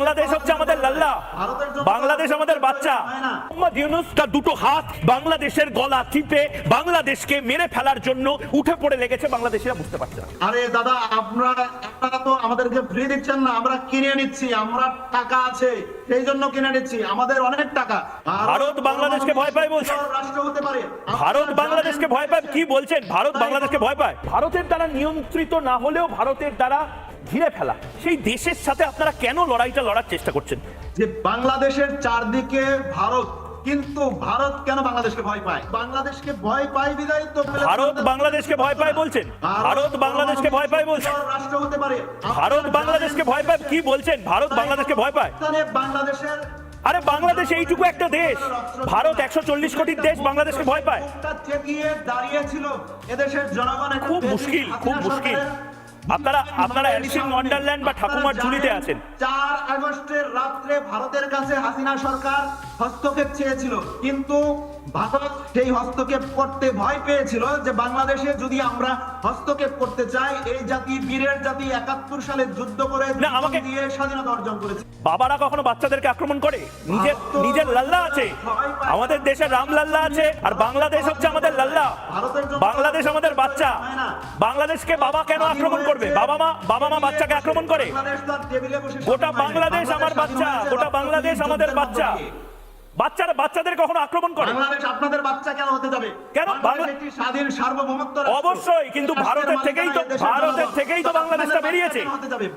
বাংলাদেশ হচ্ছে আমাদের লাল্লা। বাংলাদেশ আমাদের বাচ্চা। মোহাম্মদ ইউনুস তার দুটো হাত বাংলাদেশের গলা টিপে বাংলাদেশকে মেরে ফেলার জন্য উঠে পড়ে লেগেছে বাংলাদেশিরা বুঝতে পারছে না। আরে দাদা আপনারা আপনারা তো আমাদেরকে ফ্রি দিচ্ছেন না আমরা কিনে নিচ্ছি আমরা টাকা আছে সেই জন্য কিনে নিচ্ছি আমাদের অনেক টাকা। ভারত বাংলাদেশকে ভয় পায় বলছে। রাষ্ট্র হতে পারে। ভারত বাংলাদেশকে ভয় পায় কি বলছেন? ভারত বাংলাদেশকে ভয় পায়। ভারতের দ্বারা নিয়ন্ত্রিত না হলেও ভারতের দ্বারা ঘিরে ফেলা। সেই দেশের সাথে আপনারা কেন লড়াইটা লড়ার চেষ্টা করছেন? যে বাংলাদেশের চারদিকে ভারত কিন্তু ভারত কেন বাংলাদেশকে ভয় পায়? বাংলাদেশকে ভয় পায় বিদায় তো ভারত বাংলাদেশকে ভয় পায় বলছেন। ভারত বাংলাদেশকে ভয় পায় বলছেন। রাষ্ট্র হতে পারে। ভারত বাংলাদেশকে ভয় পায় কি বলছেন? ভারত বাংলাদেশকে ভয় পায়। বাংলাদেশের আরে বাংলাদেশ এইটুকু একটা দেশ। ভারত একশো চল্লিশ কোটির দেশ বাংলাদেশকে ভয় পায়। দাঁড়িয়েছিল এদেশের জনগণ খুব মুশকিল খুব মুশকিল। আপনারা আপনারা ওয়ান্ডারল্যান্ড বা ঠাকুমার ঝুলিতে আছেন। চার আগস্টের রাত্রে ভারতের কাছে হাসিনা সরকার হস্তক্ষেপ চেয়েছিল কিন্তু ভারত সেই হস্তক্ষেপ করতে ভয় পেয়েছিল যে বাংলাদেশে যদি আমরা হস্তক্ষেপ করতে চাই এই জাতি বীরের জাতি একাত্তর সালে যুদ্ধ করে দিয়ে স্বাধীনতা অর্জন করেছে। বাবারা কখনো বাচ্চাদেরকে আক্রমণ করে? নিজের নিজের লাল্লা আছে। আমাদের দেশে রাম লাল্লা আছে আর বাংলাদেশ হচ্ছে আমাদের লাল্লা। বাংলাদেশ আমাদের বাচ্চা। বাংলাদেশকে বাবা কেন আক্রমণ করবে? বাবা মা বাবা মা বাচ্চাকে আক্রমণ করে। গোটা বাংলাদেশ আমার বাচ্চা। গোটা বাংলাদেশ আমাদের বাচ্চা। বাচ্চারা বাচ্চাদের কখনো আক্রমণ করে? বাংলাদেশ আপনাদের বাচ্চা কেন হতে যাবে? কেন? স্বাধীন সার্বভৌমত্ব অবশ্যই কিন্তু ভারতের থেকেই তো ভারতের থেকেই তো বাংলাদেশটা বেরিয়েছে?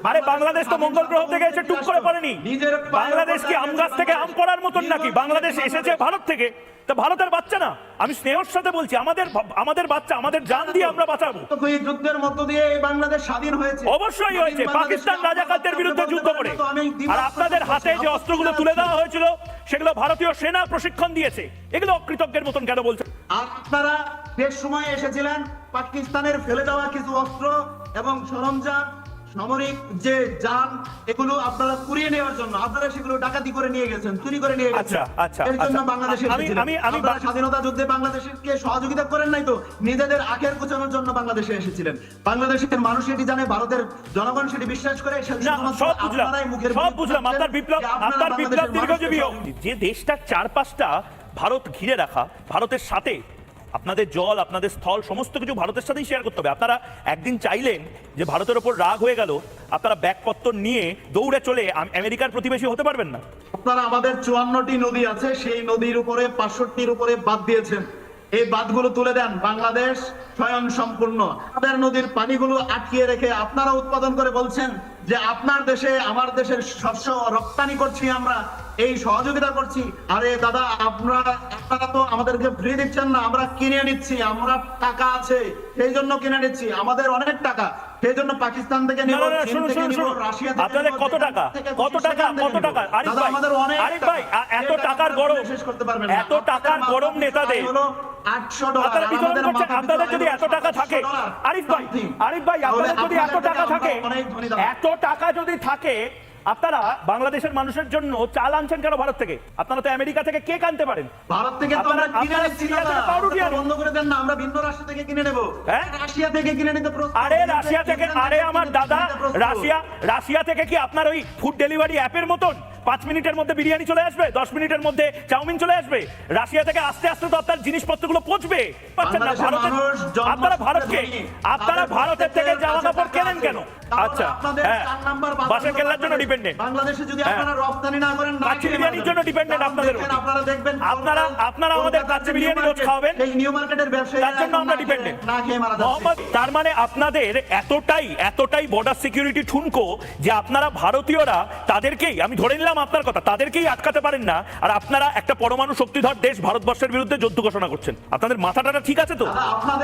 আরে বাংলাদেশ তো মঙ্গল গ্রহ থেকে এসে টুক করে পড়েনি বাংলাদেশ কি আম গাছ থেকে আম পড়ার মতন নাকি? বাংলাদেশ এসেছে ভারত থেকে। তা ভারতের বাচ্চা না। আমি স্নেহর সাথে বলছি আমাদের আমাদের বাচ্চা আমাদের জান দিয়ে আমরা বাঁচাবো। যুদ্ধের মধ্য দিয়ে বাংলাদেশ স্বাধীন হয়েছে। অবশ্যই হয়েছে। পাকিস্তান রাজাকারদের বিরুদ্ধে যুদ্ধ করে। আর আপনাদের হাতে যে অস্ত্রগুলো তুলে দেওয়া হয়েছিল সেগুলো ভারতীয় সেনা প্রশিক্ষণ দিয়েছে। এগুলো অকৃতজ্ঞের মতন কেন বলছে আপনারা শেষ সময়ে এসেছিলেন পাকিস্তানের ফেলে দেওয়া কিছু অস্ত্র এবং সরঞ্জাম সামরিক যে যান এগুলো আপনারা কুড়িয়ে নেওয়ার জন্য আপনারা সেগুলো ডাকাতি করে নিয়ে গেছেন চুরি করে নিয়ে গেছেন। আচ্ছা, আচ্ছা, এর জন্য আচ্ছা। বাংলাদেশে এসেছিলেন। আমি- আমি আপনারা স্বাধীনতা যুদ্ধে বাংলাদেশকে সহযোগিতা করেন নাই তো? নিজেদের আখের কুচানোর জন্য বাংলাদেশে এসেছিলেন। বাংলাদেশের মানুষ এটি জানে ভারতের জনগণ সেটি বিশ্বাস করে সব বুঝলাম আপনারাই মুখের সব বুঝলাম। আপনার বিপ্লব আপনারা বিপ্লব দীর্ঘজীবী যে দেশটার চারপাশটা ভারত ঘিরে রাখা ভারতের সাথে আপনাদের জল, আপনাদের স্থল, সমস্ত কিছু ভারতের সাথেই শেয়ার করতে হবে। আপনারা একদিন চাইলেন যে ভারতের ওপর রাগ হয়ে গেল, আপনারা ব্যাগপত্র নিয়ে দৌড়ে চলে আমেরিকার প্রতিবেশী হতে পারবেন না। আপনারা আমাদের চুয়ান্নটি নদী আছে, সেই নদীর উপরে, পাঁচষট্টির উপরে বাদ দিয়েছেন। এই বাঁধগুলো তুলে দেন বাংলাদেশ স্বয়ং সম্পূর্ণ আমাদের নদীর পানিগুলো আটকিয়ে রেখে আপনারা উৎপাদন করে বলছেন যে আপনার দেশে, আমার দেশের শস্য রপ্তানি করছি আমরা। এই সহযোগিতা করছি। আরে দাদা আপনারা আপনারা তো আমাদেরকে ফ্রি দিচ্ছেন না আমরা কিনে নিচ্ছি আমরা টাকা আছে সেই জন্য কিনে নিচ্ছি আমাদের অনেক টাকা। সেই জন্য পাকিস্তান থেকে নিব চীন থেকে নিব রাশিয়া থেকে আপনাদের কত টাকা? কত টাকা? কত টাকা? আরিফ ভাই আমাদের অনেক আরিফ ভাই এত টাকার গরম শেষ করতে পারবেন না। এত টাকার গরম নেতাদের পিছু আয় হলো 800 ডলার, আপনারা আর বিতরণ আমাদের আপনাদের যদি এত টাকা থাকে আরিফ ভাই আরিফ ভাই আপনাদের যদি এত টাকা থাকে। এত টাকা যদি থাকে আপনারা বাংলাদেশের মানুষের জন্য চাল আনছেন কেন ভারত থেকে? আপনারা তো আমেরিকা থেকে কেক আনতে পারেন। ভারত থেকে তো আমরা কিনে পাউরুটি বন্ধ করে দেন না আমরা ভিন্ন রাষ্ট্র থেকে কিনে নেব। হ্যাঁ? রাশিয়া থেকে কিনে নিতে প্রস্তুত। আরে রাশিয়া থেকে আরে আমার দাদা রাশিয়া রাশিয়া থেকে কি আপনার ওই ফুড ডেলিভারি অ্যাপের মতন? পাঁচ মিনিটের মধ্যে বিরিয়ানি চলে আসবে দশ মিনিটের মধ্যে চাউমিন চলে আসবে। রাশিয়া থেকে আস্তে আস্তে তো আপনার জিনিসপত্রগুলো পৌঁছবে পাচ্ছেন না আপনারা ভারতকে আপনারা ভারতের থেকে জামা কাছে কাপড় কেনেন কেন? আচ্ছা আপনাদের হ্যাঁ বাসের কেল্লার জন্য ডিপেন্ডেন্ট বাংলাদেশে যদি হ্যাঁ। আপনারা রপ্তানি না করেন কাচ্চি বিরিয়ানির জন্য কারণ আপনাদের। আপনারা দেখবেন আপনারা- আপনারা আমাদের কাচ্চি বিরিয়ানি রোজ খাওয়াবেন। সেই নিউ মার্কেটের ব্যবসায়ীরা তার জন্য আমরা dependent। না খেয়ে মারা যাচ্ছে। তার মানে আপনাদের এতটাই এতটাই বর্ডার সিকিউরিটি ঠুনকো যে আপনারা ভারতীয়রা তাদেরকেই আমি ধরে নিলাম আপনার কথা তাদেরকেই আটকাতে পারেন না। আর আপনারা একটা পরমাণু শক্তিধর দেশ ভারতবর্ষের বিরুদ্ধে যুদ্ধ ঘোষণা করছেন। আপনাদের মাথাটা ঠিক আছে তো?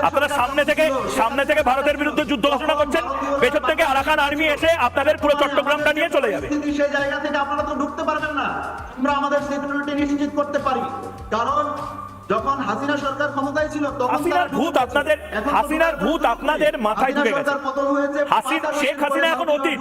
আপনারা সামনে থেকে সামনে থেকে ভারতের বিরুদ্ধে যুদ্ধ ঘোষণা করছেন। পেছন থেকে আরাকান আর্মি এসে আপনাদের পুরো চট্টগ্রামটা নিয়ে চলে যাবে। সেই জায়গা থেকে আপনারা তো ঢুকতে পারবেন না। আমরা আমাদের সিকিউরিটি নিশ্চিত করতে পারি। কারণ যখন হাসিনা সরকার ক্ষমতায় ছিল তখন হাসিনার ভূত আপনাদের- হাসিনার ভূত আপনাদের মাথায় ঢুকে গেছে। হাসিন- শেখ হাসিনা এখন অতীত।